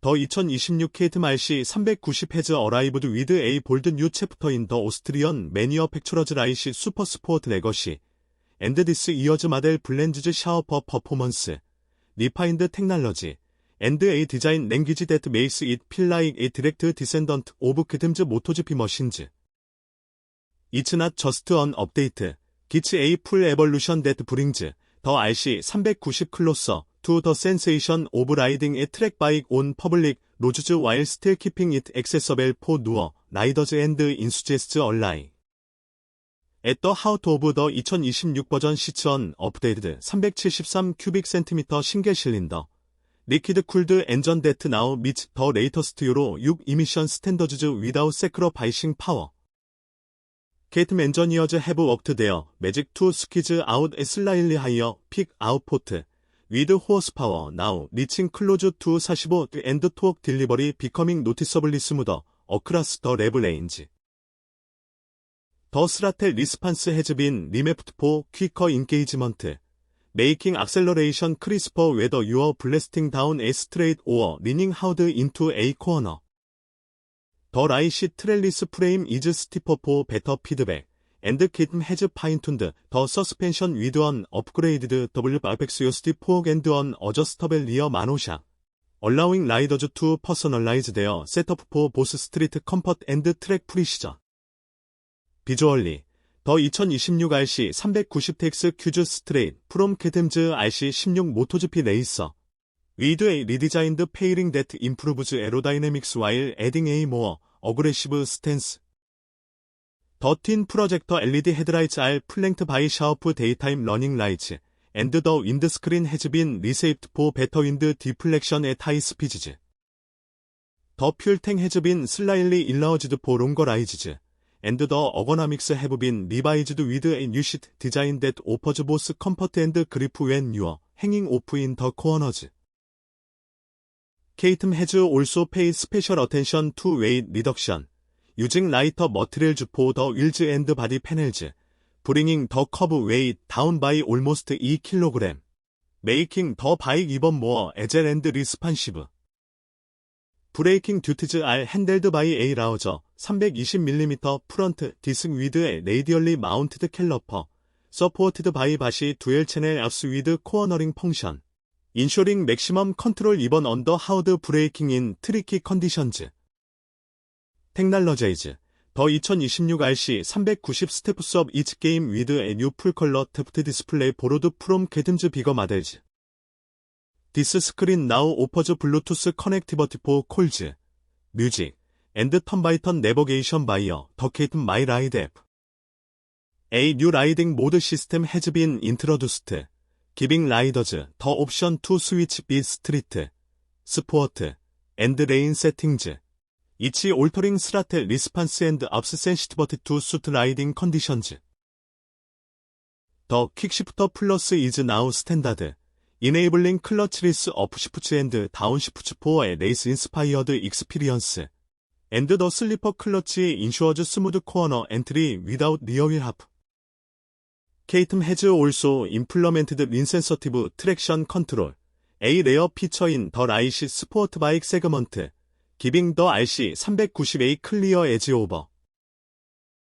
더 2026 케이트 말시 390 헤즈 어라이브드 위드 에이 볼드 뉴 챕터 인 더 오스트리언 매니어 팩츄러즈 라이시 슈퍼 스포트 레거시 엔드 디스 이어즈 마델 블렌즈즈 샤워퍼 퍼포먼스 리파인드 테크놀러지 엔드 에이 디자인 랭귀지 데트 메이스 잇 필라잉 에 디렉트 디센던트 오브 크듬즈 모토지피 머신즈 이츠 낫 저스트 j 업데이트 기 u 에이 풀 에볼루션 데트 브링즈 더 e v r c 3 9 0클로 o to the sensation of riding a track bike on public roads while still keeping it accessible for newer riders and enthusiasts alike. At the heart of the 2026 버전 시천 업데이트 373 큐빅 센티미터 신개 실린더 리퀴드 쿨드 엔전 데트 나우 미츠 더 레이터스트 유로 6 이미션 스탠더즈즈 위다우 세크로바이싱 파워 게이트 엔저니어즈 해브 워크드 데어 매직 투 스퀴즈 아웃 에슬라일리 하이어 픽 아웃포트 with horsepower now reaching close to 45 and torque delivery becoming noticeably smoother across the level range. The throttle response has been remapped for quicker engagement, making acceleration crisper whether you are blasting down a straight or leaning hard into a corner. The right trellis frame is stiffer for better feedback. and Kit has fine-tuned the suspension with an upgraded W500USD fork and an adjustable rear manosha, allowing riders to personalize their setup for both street comfort and track precision. 비주얼리 더 2026 RC 390TX 큐즈 스트레인 프롬 캐템즈 RC 16 모토GP 레이서 위드 a 리디자인드 페이링 데트 임프루브즈 에로다이내믹스 와일 에딩 a more aggressive stance 더틴 프로젝터 LED 헤드라이트 R 플랭트 바이 샤오프 데이타임 러닝 라이츠 앤드 더 윈드 스크린 헤즈빈 리세이프트 포 베터 윈드 디플렉션 에 타이 스피지즈 더 퓨얼탱 헤즈빈 슬라일리 일라워지드포 롱거 라이지즈 앤드 더 어거나믹스 헤브빈 리바이즈드 위드 앤유시트 디자인 댓 오퍼즈 보스 컴퍼트 앤드 그리프 웬 뉴어 행잉 오프 인 더 코어너즈 케이틈 헤즈 올소 페이 스페셜 어텐션 투 웨이 리덕션 유징 라이터 머트릴 주포 더 윌즈 앤드 바디 패널즈 브링잉 더 커브 웨이 다운 바이 올모스트 2kg 메이킹 더 바이 이번 모어 에젤 앤드 리스판시브 브레이킹 듀티즈 알핸들드 바이 에이 라우저 320mm 프런트 디승 위드의 레이디얼리 마운트드 캘러퍼 서포어티드 바이 바시 듀엘 채널 압스 위드 코어너링 펑션 인쇼링 맥시멈 컨트롤 2번 언더 하우드 브레이킹 인 트리키 컨디션즈 테크놀로제이즈 더2026 RC 390스프 수업 이츠 게임 위드 에뉴 풀컬러 테프트 디스플레이 보로드 프롬 게든즈 비거 마델즈 디스 스크린 나우 오퍼즈 블루투스 커넥티버티 포 콜즈 뮤직 앤드 턴바이턴 내버게이션 바이어 더케이트 마이 라이드 앱 A 뉴 라이딩 모드 시스템 헤즈빈 인트로듀스트 기빙 라이더즈 더 옵션 투 스위치 비 스트리트 스포어트 앤드 레인 세팅즈 이치 올터링 스라텔 리스판스 앤드 압스 센시티버티 투 수트 라이딩 컨디션즈 더 킥시프터 플러스 이즈 나우 스탠다드 이네이블링 클러치리스 어프시프츠 앤드 다운시프츠 포어의 레이스 인스파이어드 익스피리언스 앤드 더 슬리퍼 클러치 인슈어즈 스무드 코어너 엔트리 위다웃 리어윌 하프 케이틈 헤즈 올소 임플러멘트드 린센서티브 트랙션 컨트롤 A 레어 피처인 더 라이시 스포트 바이크 세그먼트 기빙 더 RC 390A 클리어 에지 오버